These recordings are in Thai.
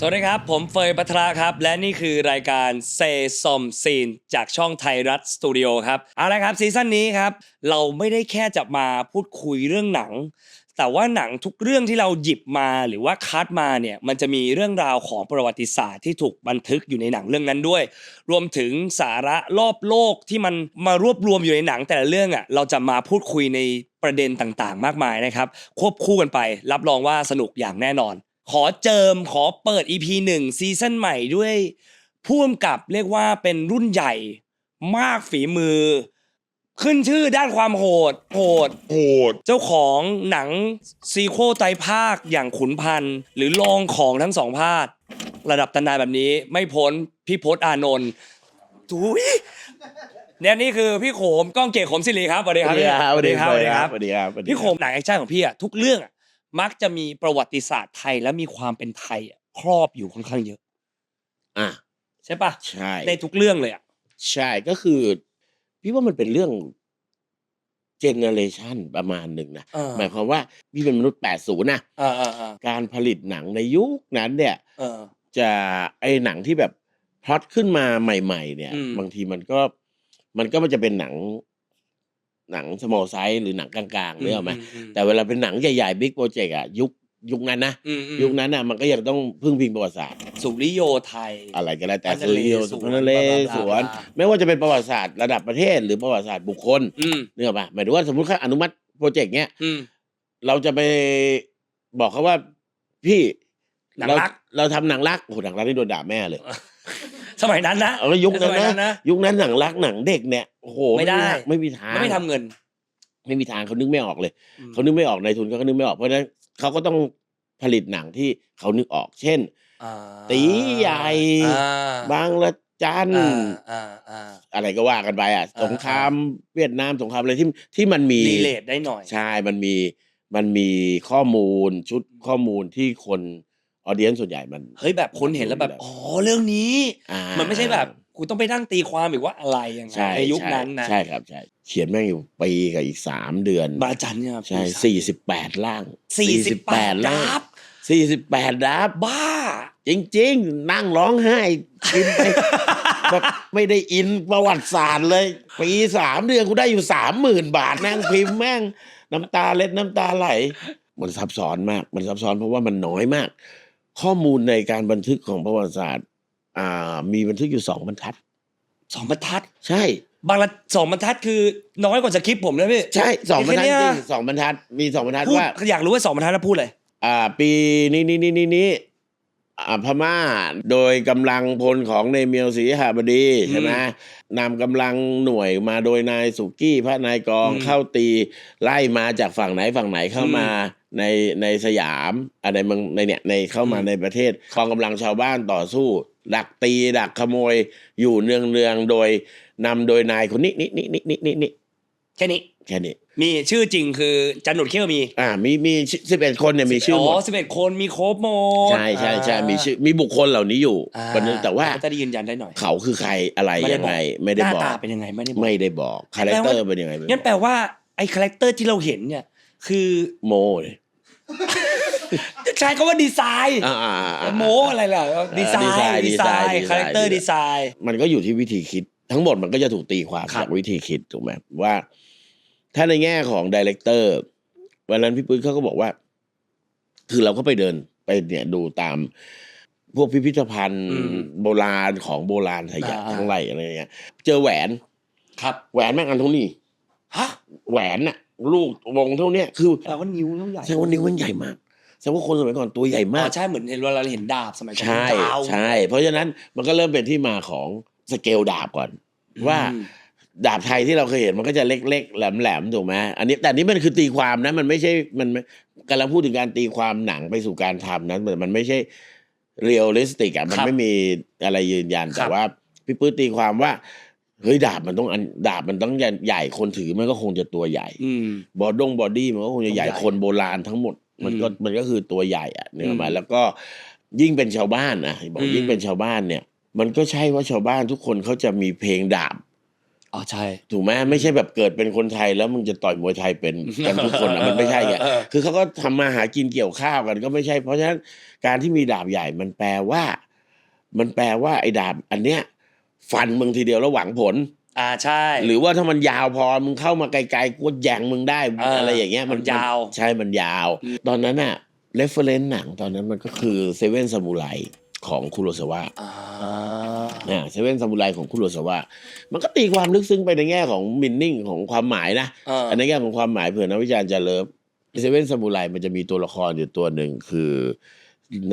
สวัสดีครับ ผมเฟยปัทราครับ และนี่คือรายการเซซอมซีนจากช่องไทยรัฐสตูดิโอครับเอาละครับซีซั่นนี้ครับ เราไม่ได้แค่จะมาพูดคุยเรื่องหนัง แต่ว่าหนังทุกเรื่องที่เราหยิบมาหรือว่าคัดมาเนี่ยมันจะมีเรื่องราวของประวัติศาสตร์ที่ถูกบันทึกอยู่ในหนังเรื่องนั้นด้วย รวมถึงสาระรอบโลกที่มันมารวบรวมอยู่ในหนังแต่ละเรื่องอะเราจะมาพูดคุยในประเด็นต่างๆ มากมายนะครับ ควบคู่กันไป รับรองว่าสนุกอย่างแน่นอน ขอเจิมขอเปิด EP 1ซีซั่นใหม่ด้วยพ่วมกับเรียกว่าเป็นรุ่นใหญ่มากฝีมือ ขึ้นชื่อด้านความโหดโหด โหด เจ้าของหนังซีโคไตรภาคอย่างขุนพันธ์หรือรองของทั้งสองภาคระดับตำนานแบบนี้ไม่พ้นพี่พศอานนท์ถุยเนี่ยนี่คือพี่โขมก้องเกียรติขมศิริครับสวัสดีครับพี่สวัสดีครับสวัสดีครับสวัสดีครับสวัสดีครับ พี่โขมหนังแอคชั่นของพี่อะทุกเรื่องอะ มักจะมีประวัติศาสตร์ไทยและมีความเป็นไทยอะครอบอยู่ค่อนข้างเยอะ อะใช่ปะใช่ ในทุกเรื่องเลยอะใช่ก็คือ พี่ว่ามันเป็นเรื่องเจเนเรชันประมาณหนึ่งนะเออ หมายความว่าพี่เป็นมนุษย์ 80นะเออเออเออการผลิตหนังในยุคนั้นเนี่ย เออ จะไอหนังที่แบบพล็อตขึ้นมาใหม่ ๆ เนี่ย อืม บางทีมันก็มันก็มันจะเป็นหนัง หนัง small size หรือหนังกลางๆเนื้ออกไหมอืมแต่เวลาเป็นหนังใหญ่ๆ big project อะยุคยุคนั้นนะอืมอืมยุคนั้นอะมันก็ยังต้องพึ่งพิงประวัติศาสตร์สุริโยไทย อะไรก็แล้วแต่พันสุนริเลโยสวนสุพรรณเลบลาบลาสวนบลาไม่ว่าจะเป็นประวัติศาสตร์ระดับประเทศ หรือประวัติศาสตร์บุคคลอืมเนื้ออกปะหมายถึงว่าสมมติเขาอนุมัติโปรเจกต์เนี้ยอืมเราจะไปบอกเขาว่าพี่หนังเรารัก เราทำหนังรักโอ้โหหนังรักนี่โดนด่าแม่เลย สมัยนั้นนะเอาแล้วยุคนั้นสมัยนะ ยุคนั้นหนังรักหนังเด็กเนี่ยโอ้โหไม่ได้ ไม่มีทางไม่ทำเงินไม่มีทางเขานึกไม่ออกเลย อืมเขานึกไม่ออกในทุนเขาก็นึกไม่ออกเพราะฉะนั้นเขาก็ต้องผลิตหนังที่เขานึกออก เช่น อ่าตีใหญ่ อ่าบางละจันอ่าอ่าอ่า อะไรก็ว่ากันไปอะอ่า สงครามเวียดนามสงครามอะไรที่ที่มันมีรีเลทได้หน่อย ใช่มันมีมันมีข้อมูลชุดข้อมูลที่คน ออเดียนส่วนใหญ่มัน เฮ้ยแบบคนเห็นแล้วแบบอ๋อเรื่องนี้ อ่ามันไม่ใช่แบบกูต้องไปนั่งตีความอีกว่าอะไรยังไงใช่ในยุคใช่นั้นนะใช่ครับใช่เขียนแม่งอยู่ปีกับอีกสามเดือนบาจันเนี่ยครับใช่สี่สิบแปดล่างสี่สิบแปดล่าดังบสี่สิบแปดดับ บ้า จริงๆ นั่งร้องไห้กินไป แบบไม่ได้อินประวัติศาสตร์เลย ปีสามเดือนกูได้อยู่สามหมื่นบาทนั่งพิมพ์แม่ง น้ำตาเล็ดน้ำตาไหล มันซับซ้อนมาก มันซับซ้อนเพราะว่ามันน้อยมาก ข้อมูลในการบันทึกของประวัติศาสตร์ อ่า มีบันทึกอยู่สองบรรทัด สองบรรทัด ใช่ บางละสองบรรทัดคือน้อยกว่าสคริปต์ผมนะพี่ใช่สองบรรทัดแค่จเนี้ยริงสองบรรทัด มีสองบรรทัดพูดว่า อยากรู้ว่าสองบรรทัดแล้วพูดเลย อ่า ปีนี้นี้นี้นี้นี้อ่าพม่าโดยกำลังพลของเนเมียวศรีหบดีใช่ไหมนำกำลังหน่วยมาโดยนายสุกี้พระนายกองอืมเข้าตีไล่มาจากฝั่งไหนฝั่งไหนเข้ามา ในในสยามอะไรเมืองในเนี่ยในเข้ามาอืมในประเทศกองกำลังชาวบ้านต่อสู้ ดักตีดักขโมยอยู่เนืองเนืองๆโดยนำโดยนายคนนี้นี่นี่นี่นี่นี่นี่แค่นี้แค่นี้ มีชื่อจริงคือจันหนุดเขี้ยวมี อ่า มีมีสิบเอ็ดคนเนี่ยมีชื่อหมดสิบเอ็ดคนมีครบหมดใช่ใช่ใช่มีชื่อมีบุคคลเหล่านี้อยู่อ่าคนนึงแต่ว่าก็จะได้ยืนยันได้หน่อย เขาคือใครอะไรไม่ได้ยังไงบอกไม่ได้หน้าบอกตาเป็นยังไงไม่ได้บอกไม่ได้บอกคาแรคเตอร์เป็นยังไงไม่งั้นบแปอกลว่าไอ้คาแรคเตอร์ที่เราเห็นเนี่ย คือโมเลยใช้คำว่าดีไซน์อ่าอ่าอ่าอ่า โมอะไรล่ะดีไซดีไซน์น์ดีไซดีไซน์น์ คาแรคเตอร์ดีดีไซไซน์น์ มันก็อยู่ที่วิธีคิด ทั้งหมดมันก็จะถูกตีความครับ จากวิธีคิดถูกไหมว่า ถ้าในแง่ของดีเลกเตอร์วันนั้นพี่ปื้นเขาก็บอกว่า คือเราก็ไปเดินไปเนี่ยดูตาม พวกพิพิธภัณฑ์โบราณของโบราณไทยอะทั้งไรอะไรเงี้ย เจอแหวนครับแหวนแม่งอันเท่านี้ฮะแหวนน่ะ ลูกวงเท่าเนี้ยคือแปลว่านิ้วต้องใหญ่แสดงว่านิ้วมันใหญ่มากแสดงว่าคนสมัยก่อนตัวใหญ่อ๋มาอกใช่เหมือนเห็นเวลาเราเห็นดาบสมัยก่อนใช่ดาวใช่ เพราะฉะนั้นมันก็เริ่มเป็นที่มาของสเกลดาบก่อน ว่าอืมดาบไทยที่เราเคยเห็นมันก็จะเล็กๆ แหลมๆถูกไหมอันนี้แต่อันนี้มันคือตีความนะ มันไม่ใช่มันไม่กำลังพูดถึงการตีความหนังไปสู่การทำนั้นมันไม่ใช่เรียลลิสติกอะมันไม่มีอะไรยืนยันแต่ว่าพี่ปื้ดตีความว่า เฮ้ยดาบมันต้องอันดาบมันต้องใหญ่คนถือมันก็คงจะตัวใหญ่อืมบอดงบอดี้มันก็คงจะใหญ่ต้องใหญ่คนโบราณทั้งหมด มันก็อืมมันก็คือตัวใหญ่อะเนี่ยมาอืมแล้วก็ยิ่งเป็นชาวบ้านนะบอกอืมยิ่งเป็นชาวบ้านเนี่ย มันก็ใช่ว่าชาวบ้านทุกคนเขาจะมีเพลงดาบอ๋อใช่ ถูกไหมไม่ใช่แบบเกิดเป็นคนไทยแล้วมึงจะต่อยมวยไทยเป็นกันทุกคนอะมันไม่ใช่ไงเออคือเขาก็ทำมาหากินเกี่ยวข้าวกันก็ไม่ใช่ เพราะฉะนั้นการที่มีดาบใหญ่มันแปลว่า มันแปลว่าไอ้ดาบ อันเนี้ย ฟันมึงทีเดียวแล้วหวังผล อ่าใช่ หรือว่าถ้ามันยาวพอมึงเข้ามาไกลๆกูแยงมึงได้เออออะไรอย่างเงี้ยมันยาว ใช่มันยาวอืมตอนนั้นอะเรฟเฟรนซ์หนังตอนนั้นมันก็คือเซเว่นซามูไรของคุโรซาวะอ่าอ่าเซเว่นซามูไรของคุโรซาวะมันก็ตีความลึกซึ้งไปในแง่ของมินนิ่งของความหมายนะ เอออันในแง่ของความหมายเผื่อนักวิจารณ์จะเลิฟเซเว่นซามูไรมันจะมีตัวละครอยู่ตัวหนึ่งคือ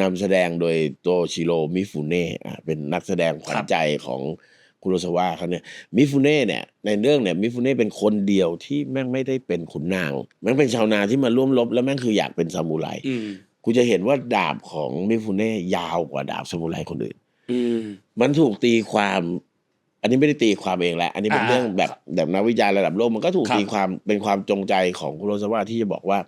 นำแสดงโดยโตชิโร่มิฟุเน่อ่าเป็นนักแสดงขวัญใจของคุโรซาวะเขาเนี่ยมิฟุเน่เนี่ยในเรื่องเนี่ยมิฟุเน่เป็นคนเดียวที่แม่งไม่ได้เป็นขุนนางแม่งเป็นชาวนาที่มาร่วมรบ แล้วแม่งคืออยากเป็นซามูไรอืมกูจะเห็นว่าดาบของมิฟุเน่ยาวกว่าดาบซามูไรคนอื่นอืมมันถูกตีความ อันนี้ไม่ได้ตีความเองแหละอันนี้เป็นอ่าเรื่องแบบแบบนักวิจารณ์ระดับโลกมันก็ถูกครับตีความเป็นความจงใจของคุโรซาวะที่จะบอกว่า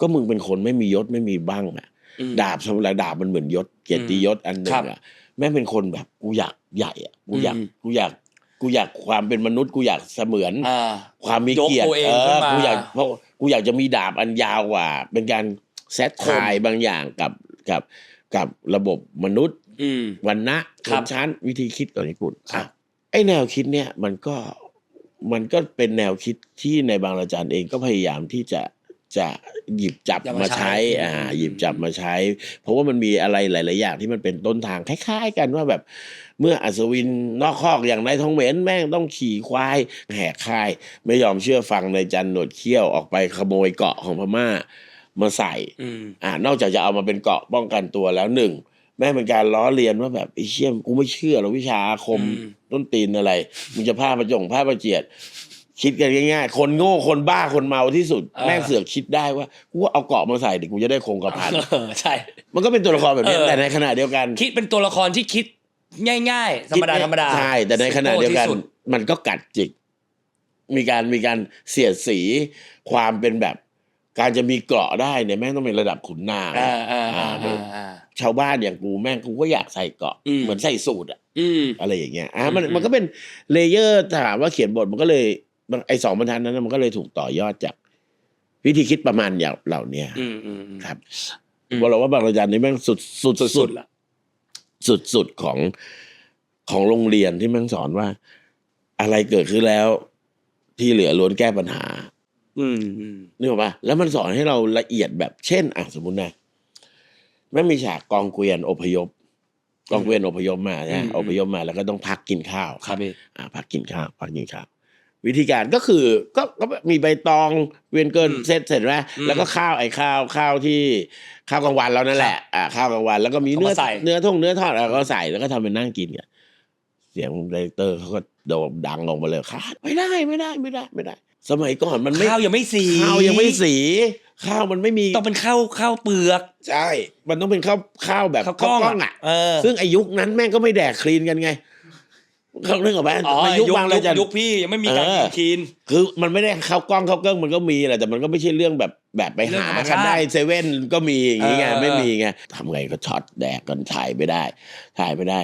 ก็มึงเป็นคนไม่มียศไม่มีบ้างอะอืม ดาบสมุไรดาบมันเหมือนยศเกียรติยศอันหนึ่ครังบอะแม่งเป็นคนแบบกูอยากใหญ่อะกูอยากอืมกูอยากกูอยากความเป็นมนุษย์กูอยากเสมือนอ่าความมียกเกียรติตัวเองเอขึ้อนมากูอยากเพราะกูอยากจะมีดาบอันยาวกว่า เป็นการเซตคมทายบางอย่างกับกับกับระบบมนุษย์อืมวันนะคชรับนชั้นวิธีคิดของญี่ปุ่นครับไอ้แนวคิดเนี่ยมันก็มันก็เป็นแนวคิดที่ในบางอาจารย์เองก็พยายามที่จะ จะหยิบจับจะมามาใช้ใช้ อ่าอืมหยิบจับมาใช้ เพราะว่ามันมีอะไรหลาย ๆ อย่างที่มันเป็นต้นทางคล้าย ๆ กันว่าแบบ เมื่ออัศวินนอกคอกอย่างนายทองเหม็นแม่งต้องขี่ควายแหกค่าย ไม่ยอมเชื่อฟังในายจันหนวดเขี้ยวออกไปขโมยเกาะของพม่ามาใส่อืมอ่า นอกจากจะเอามาเป็นเกราะป้องกันตัวแล้วหนึ่งแม่งเป็นการล้อเลียนว่าแบบไอ้เชี่ยมกูไม่เชื่อหรอกวิชาอาคมอืมต้นตีนอะไรมึงจะผ้าประจงผ้าประเจียด คิดกันง่ายๆ คนโง่คนบ้าคนเมาที่สุดแม่งเสือกคิดได้ว่ากูว่าเอาเกราะมาใส่ดิกูจะได้คงกระพัน เออใช่ มันก็เป็นตัวละครแบบนี้เออ แต่ในขณะเดียวกันคิดเป็นตัวละครที่คิดง่ายๆ ธรรมดาคิธรรมดาใช่แต่ในขณะเดียวกัน โง่ที่สุมันก็กัดจิก มีการมีการเสียดสีความเป็นแบบ การจะมีเกราะได้เนี่ยแม่งต้องเป็นระดับขุนนางอ่าอ่าอ่าอ่าอ่า ชาวบ้านอย่างกูแม่งกูก็อยากใส่เกราะอืม เหมือนใส่สูทอะ อืม อะไรอย่างเงี้ย อะมันอืม มันก็เป็นเลเยอร์ถามว่าเขียนบทมันก็เลยมัน ไอสองบรรทัดนั้นนะมันก็เลยถูกต่อยอดจาก วิธีคิดประมาณอย่างเหล่าเนี้ยอืมอืมอืมครับอืมบอกเราว่าบางระจันนี่แม่งสุดสุดสุสุดดๆละสุดสุดของของโรงเรียนที่แม่งสอนว่า อะไรเกิดขึ้นแล้ว ที่เหลือล้วนแก้ปัญหา อืมอืมนึกออกปะแล้วมันสอนให้เราละเอียดแบบเช่นอะสมมตินะแม่งมีฉากกองเกวียนอพยพ กองเกวียนอพยพมานะอพยพมาแล้วก็ต้องพักกินข้าวครับพี่อ่าพักกินข้าวพักกินข้าว วิธีการก็คือก็ก็มีใบตองเวียนเกินอืมเสร็จเสร็จไหมอืมแล้วก็ข้าวไอ้ข้าวข้าวที่ข้าวกลางวันแล้วนั่นแหละอ่าข้าวกลางวันแล้วก็มีเอาเนื้อมาใส่ เนื้อท่งเนื้อทอดแล้วก็ใส่แล้วก็ทำเป็นนั่งกินกันเสียงไดเรคเตอร์เขาก็โดดดังออกมาเลยค่ะไม่ได้ไม่ได้ไม่ได้ไม่ได้ สมัยก่อนมันไม่ข้าวยังไม่สีข้าวยังไม่สี ข้าวมันไม่มีต้องเป็นข้าวข้าวเปลือกใช่มันต้องเป็นข้าวข้าวแบบข้าวกล้องข้าวอะ เออซึ่งอายุคนั้นแม่งก็ไม่แดกคลีนกันไง เขาเรื่องของแม่อ๋อในยุยุคคบางระจันยุคพี่ยังไม่มีการเออกินคีนคือมันไม่ได้ข้าวกล้องข้าวเกิ้งมันก็มีแหละแต่มันก็ไม่ใช่เรื่องแบบแบบไปเรื่องหาธรรมกัชานติได้เซเว่นก็มีอย่างงี้ไงเออไม่มีไงทำไงก็ช็อตแดกกันถ่ายไม่ได้ ถ่ายไม่ได้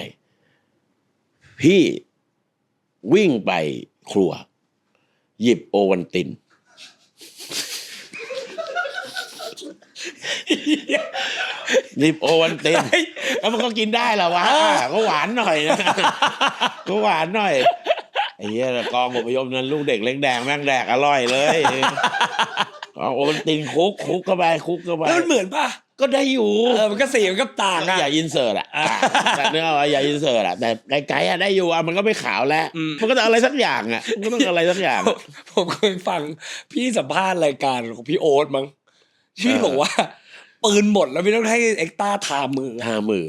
พี่วิ่งไปครัว หยิบโอวันติน หยิบโอวันตินแล้วมันก็กินได้เหรอวะอะก็หวานหน่อยนะก็หวานหน่อยไอ้เหี้ยกองอพยพนั้นลูกเด็กเล็กแดงแม่งแดกอร่อยเลยเอาโอวัลตินคุกคุกเข้าไปคุกเข้าไปแล้วมันเหมือนป่ะก็ได้อยู่เออมันก็สีมันก็ต่างอะอย่าอินเสิร์ตอะอะแต่เนื้อว่าอย่าอินเสิร์ตอะแต่ไกลๆอะได้อยู่อะมันก็ไม่ขาวแล้วอืมมันก็ต้องอะไรสักอย่างอะมันก็ต้องอะไรสักอย่างผมผมเคยฟังพี่สัมภาษณ์รายการของพี่โอ๊ตมั้งพี่เออบอกว่า ปืนหมดแล้วไม่ต้องให้เอ็กต้าทามือ ทามือ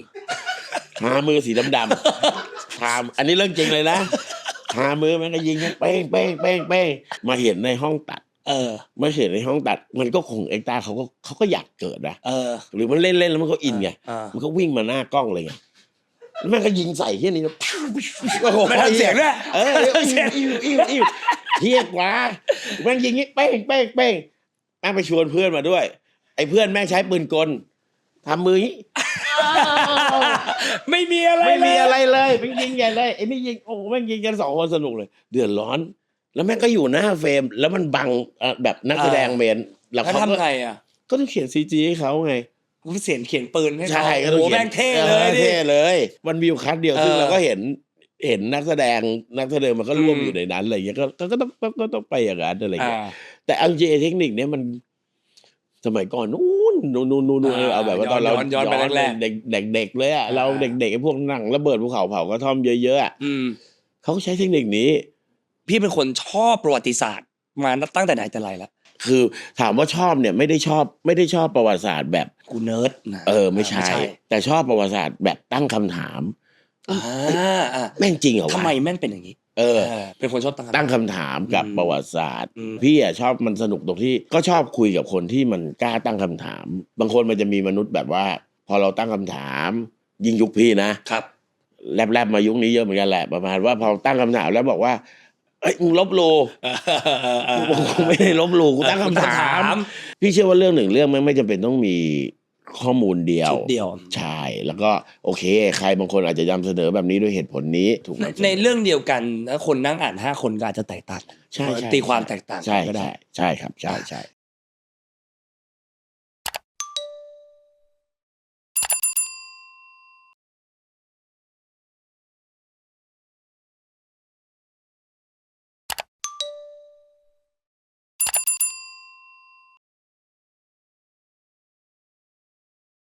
ทามือสีดำๆทาอันนี้เรื่องจริงเลยนะทามือมันก็ยิงกันเป้งเป้งเป้งเป้งมาเห็นในห้องตัด เออ มาเห็นในห้องตัด มันก็คงเอ็กตาเขาก็เขาก็อยากเกิดนะเออ หรือมันเล่นเล่นๆแล้วมันก็อินไงอ่ามันก็วิ่งมาหน้ากล้องเลยไงแล้วแม่งก็ยิงใส่ที่นี่นะโอ้โห ไม่ทำเสียงด้วยเอออิวอิวอิวอิวเฮียกว่าแม่งยิงงี้เป้งเป้งเป้งแม่งไปชวนเพื่อนมาด้วย ไอ้เพื่อนแม่งใช้ปืนกลทำมืออย่างงี้ไม่มีอะไรไม่มีเลยอะไรเลยแม่งยิงใหญ่เลยไอ้นี่ยิงโอ้แม่งยิงกันสองคนสนุกเลย เดือดร้อน แล้วแม่งก็อยู่หน้าเฟรม แล้วมันบังเอ่อแบบนักแสดงเมนแล้วเขาก็ทำไงอะก็ต้องเขียนซีจีให้เขาไง กูเสียนเขียนปืนให้เขาใช่ก็โอ้ต้องโหเขียนแม่งเท่อเลอยดิ เท่เลย มันมีอยู่คัดเดียวซึ่งเออเราก็เห็นเห็นนักแสดงนักแสดงมันก็ร่วมอืมอยู่ในนั้นอะไรอย่างเงี้ยก็ก็ก็ต้องก็ก็ต้องไปอย่างนั้นอะไรอย่างอ่า เงี้ยแต่เอาจริงๆไอ้เทคนิคเนี้ยมัน สมัยก่อนนู้นนู้นนู้นนู้นนู้นอ่าเอาแบบว่าตอนเราย้อนย้อนไปแรกๆเด็กเด็กเด็กเลยอะอ่าเราเด็กเด็กไอ้พวกหนังระเบิดภูเขาเผากระท่อมเยอะๆอะอืมเขาก็ใช้เทคนิคนี้ พี่เป็นคนชอบประวัติศาสตร์ มาตั้งแต่ไหนแต่ไรแล้วคือถามว่าชอบเนี่ยไม่ได้ชอบไม่ได้ชอบประวัติศาสตร์แบบกูเนิร์ดนะเออไม่ใช่ แต่ชอบประวัติศาสตร์แบบตั้งคำถามอ่าอ่าแม่งจริงเหรอวะทำไมแม่งเป็นอย่างนี้ เออเออ เป็นคนชอบตั้งตั้งคำถามกับอืมประวัติศาสตร์ อืม พี่อะชอบมันสนุกตรงที่ก็ชอบคุยกับคนที่มันกล้าตั้งคำถาม บางคนมันจะมีมนุษย์แบบว่า พอเราตั้งคำถาม ยิ่งยุคพี่นะ ครับ แลบๆมายุคนี้เยอะเหมือนกันแหละประมาณว่าพอตั้งคำถามแล้วบอกว่าเอ้ยมึงลบหลู่กูไม่ได้ลบหลู่กูตั้งคำถาม พี่เชื่อว่าเรื่องหนึ่งเรื่องมันไม่จำเป็นต้องมี ข้อมูลเดียวชุดเดียว ใช่แล้วก็โอเค ใครบางคนอาจจะนำเสนอแบบนี้ด้วยเหตุผลนี้ถูกไหมในในเรื่องเดียวกันแล้วคนนั่งอ่านห้าคนก็อาจจะแตกต่างใช่ใช่ตีความแตกต่างใช่ก็ได้ ใช่ใช่ครับใช่ใช่